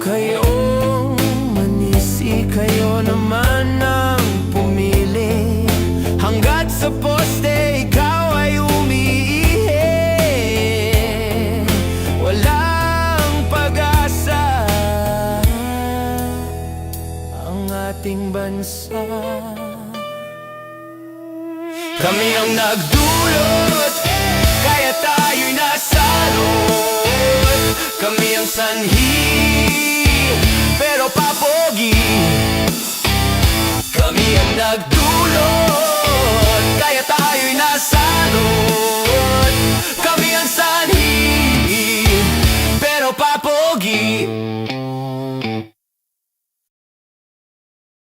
kayong manisi Kayo naman ang pumili. Hanggat sa poste ikaw ay umiihi. Walang pag-asa. Ang ating bansa. Kami ang nagdulot Kaya tayo'y nasalot Kami ang sanhi kulot Kaya tayo'y nasa